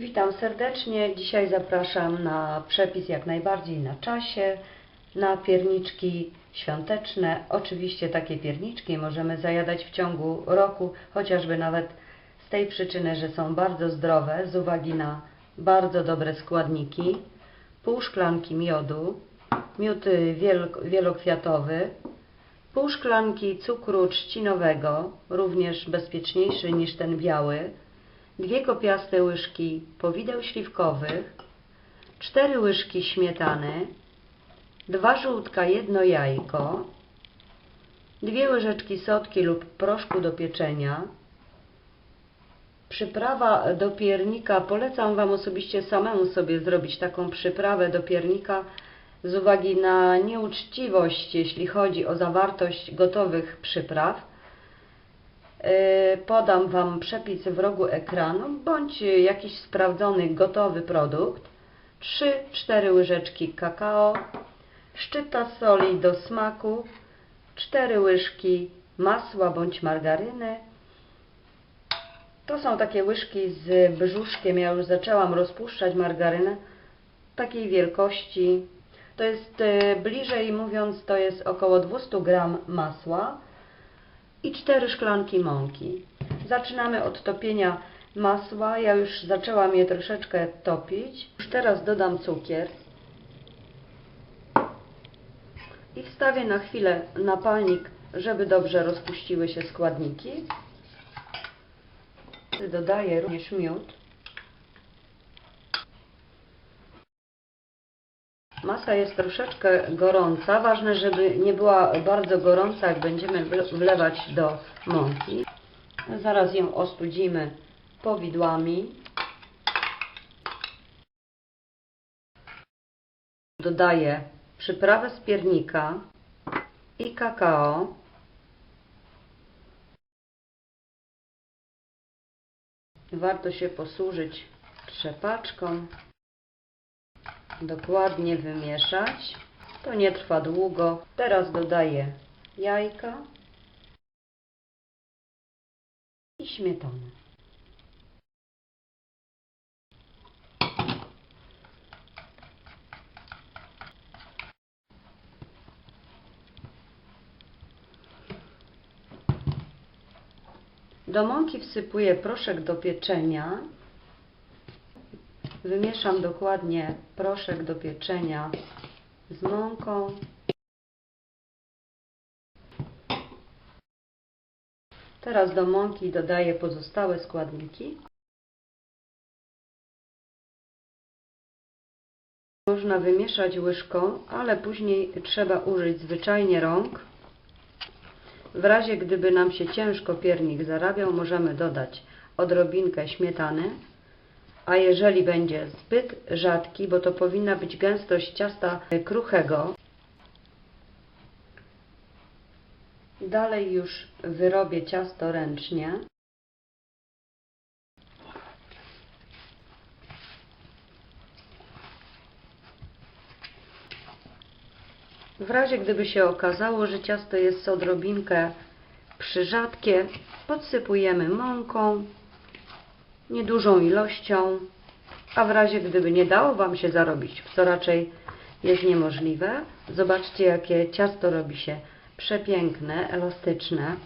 Witam serdecznie. Dzisiaj zapraszam na przepis jak najbardziej na czasie, na pierniczki świąteczne. Oczywiście takie pierniczki możemy zajadać w ciągu roku, chociażby nawet z tej przyczyny, że są bardzo zdrowe, z uwagi na bardzo dobre składniki. Pół szklanki miodu, miód y, wiel- wielokwiatowy, pół szklanki cukru trzcinowego, również bezpieczniejszy niż ten biały, dwie kopiaste łyżki powideł śliwkowych, cztery łyżki śmietany, dwa żółtka, jedno jajko, dwie łyżeczki sodki lub proszku do pieczenia. Przyprawa do piernika, polecam Wam osobiście samemu sobie zrobić taką przyprawę do piernika z uwagi na nieuczciwość, jeśli chodzi o zawartość gotowych przypraw. Yy, Podam Wam przepis w rogu ekranu bądź jakiś sprawdzony gotowy produkt. 3-4 łyżeczki kakao, szczypta soli do smaku, 4 łyżki masła bądź margaryny. To są takie łyżki z brzuszkiem. Ja już zaczęłam rozpuszczać margarynę takiej wielkości. To jest yy, bliżej mówiąc, to jest około 200 gram masła i 4 szklanki mąki. Zaczynamy od topienia masła. Ja już zaczęłam je troszeczkę topić. Już teraz dodam cukier i wstawię na chwilę na palnik, żeby dobrze rozpuściły się składniki. Dodaję również miód. Masa jest troszeczkę gorąca. Ważne, żeby nie była bardzo gorąca, jak będziemy wle- wlewać do mąki. Zaraz ją ostudzimy powidłami. Dodaję przyprawę z piernika i kakao. Warto się posłużyć trzepaczką dokładnie wymieszać. To nie trwa długo. Teraz dodaję jajka i śmietanę. Do mąki wsypuję proszek do pieczenia. Wymieszam dokładnie proszek do pieczenia z mąką. Teraz do mąki dodaję pozostałe składniki. Można wymieszać łyżką, ale później trzeba użyć zwyczajnie rąk. W razie gdyby nam się ciężko piernik zarabiał, możemy dodać odrobinkę śmietany. A jeżeli będzie zbyt rzadki, bo to powinna być gęstość ciasta kruchego, dalej już wyrobię ciasto ręcznie. W razie gdyby się okazało, że ciasto jest odrobinkę przyrzadkie, podsypujemy mąką, niedużą ilością, a w razie gdyby nie dało Wam się zarobić, co raczej jest niemożliwe, zobaczcie jakie ciasto robi się przepiękne, elastyczne.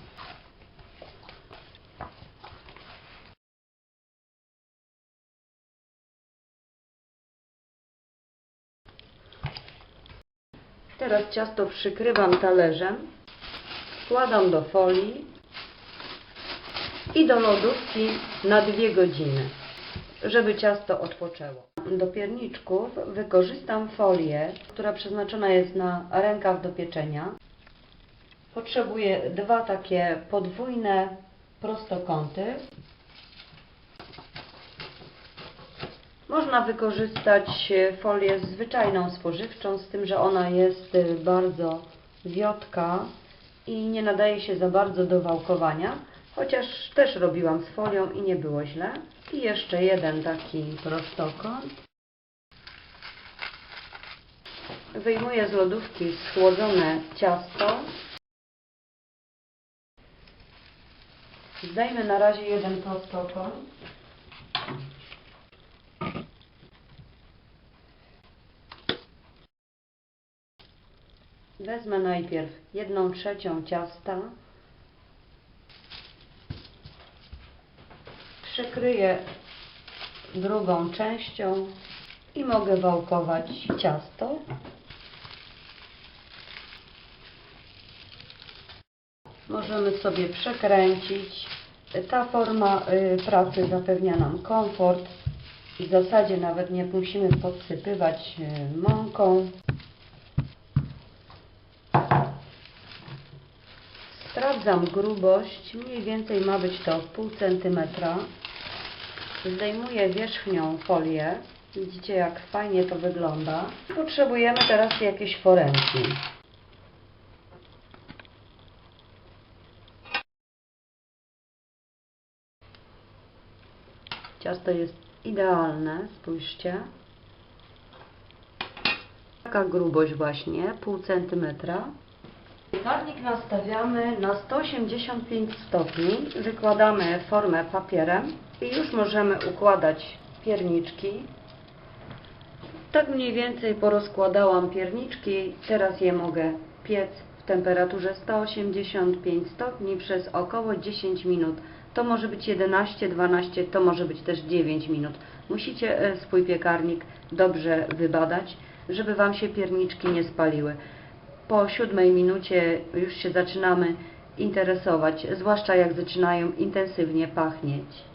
Teraz ciasto przykrywam talerzem, wkładam do folii i do lodówki na dwie godziny, żeby ciasto odpoczęło. Do pierniczków wykorzystam folię, która przeznaczona jest na rękaw do pieczenia. Potrzebuję dwa takie podwójne prostokąty. Można wykorzystać folię zwyczajną spożywczą, z tym, że ona jest bardzo wiotka i nie nadaje się za bardzo do wałkowania, Chociaż też robiłam z folią i nie było źle. I jeszcze jeden taki prostokąt. Wyjmuję z lodówki schłodzone ciasto. Zdajmy na razie jeden prostokąt. Wezmę najpierw jedną trzecią ciasta Przykryję drugą częścią i mogę wałkować ciasto. Możemy sobie przekręcić. Ta forma y, pracy zapewnia nam komfort. W zasadzie nawet nie musimy podsypywać y, mąką. Sprawdzam grubość. Mniej więcej ma być to pół centymetra. Zdejmuję wierzchnią folię. Widzicie jak fajnie to wygląda. Potrzebujemy teraz jakieś foremki. Ciasto jest idealne, spójrzcie. Taka grubość właśnie, pół centymetra. Piekarnik nastawiamy na 185 stopni. Wykładamy formę papierem i już możemy układać pierniczki. Tak mniej więcej porozkładałam pierniczki. Teraz je mogę piec w temperaturze 185 stopni przez około 10 minut. To może być 11, 12, to może być też 9 minut. Musicie e, swój piekarnik dobrze wybadać, żeby Wam się pierniczki nie spaliły. Po siódmej minucie już się zaczynamy interesować, zwłaszcza jak zaczynają intensywnie pachnieć.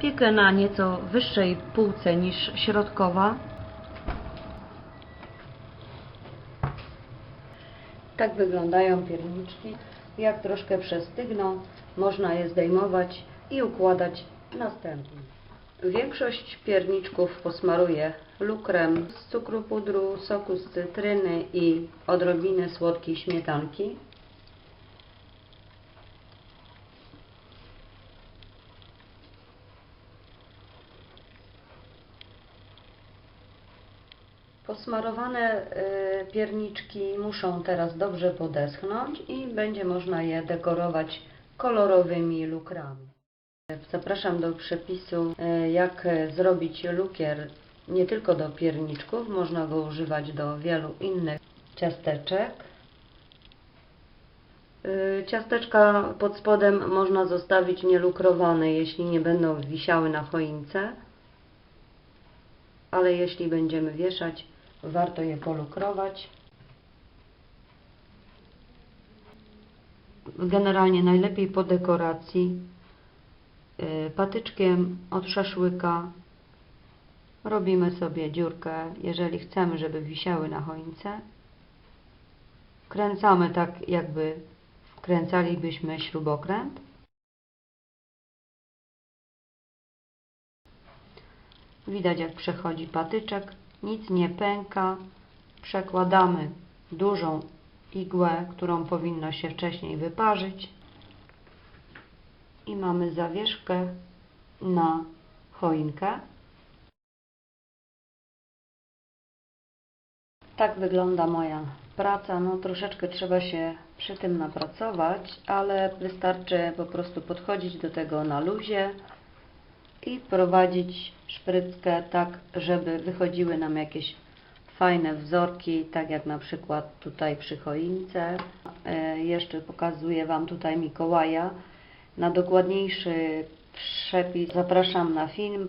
Piekę na nieco wyższej półce niż środkowa. Tak wyglądają pierniczki. Jak troszkę przestygną, można je zdejmować i układać następnie. Większość pierniczków posmaruję lukrem z cukru pudru, soku z cytryny i odrobiny słodkiej śmietanki. Posmarowane y, pierniczki muszą teraz dobrze podeschnąć i będzie można je dekorować kolorowymi lukrami. Zapraszam do przepisu, y, jak zrobić lukier nie tylko do pierniczków, można go używać do wielu innych ciasteczek. Y, Ciasteczka pod spodem można zostawić nielukrowane, jeśli nie będą wisiały na choince, ale jeśli będziemy wieszać, warto je polukrować. Generalnie najlepiej po dekoracji y, patyczkiem od szaszłyka robimy sobie dziurkę, jeżeli chcemy, żeby wisiały na choince. Wkręcamy tak, jakby wkręcalibyśmy śrubokręt. Widać, jak przechodzi patyczek, nic nie pęka. Przekładamy dużą igłę, którą powinno się wcześniej wyparzyć. I mamy zawieszkę na choinkę. Tak wygląda moja praca. No troszeczkę trzeba się przy tym napracować, ale wystarczy po prostu podchodzić do tego na luzie i prowadzić szpryckę tak, żeby wychodziły nam jakieś fajne wzorki, tak jak na przykład tutaj przy choince. E, Jeszcze pokazuję Wam tutaj Mikołaja. Na dokładniejszy przepis zapraszam na film.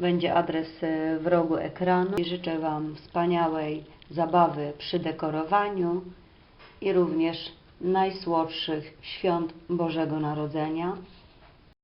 Będzie adres e, w rogu ekranu. I życzę Wam wspaniałej zabawy przy dekorowaniu i również najsłodszych świąt Bożego Narodzenia.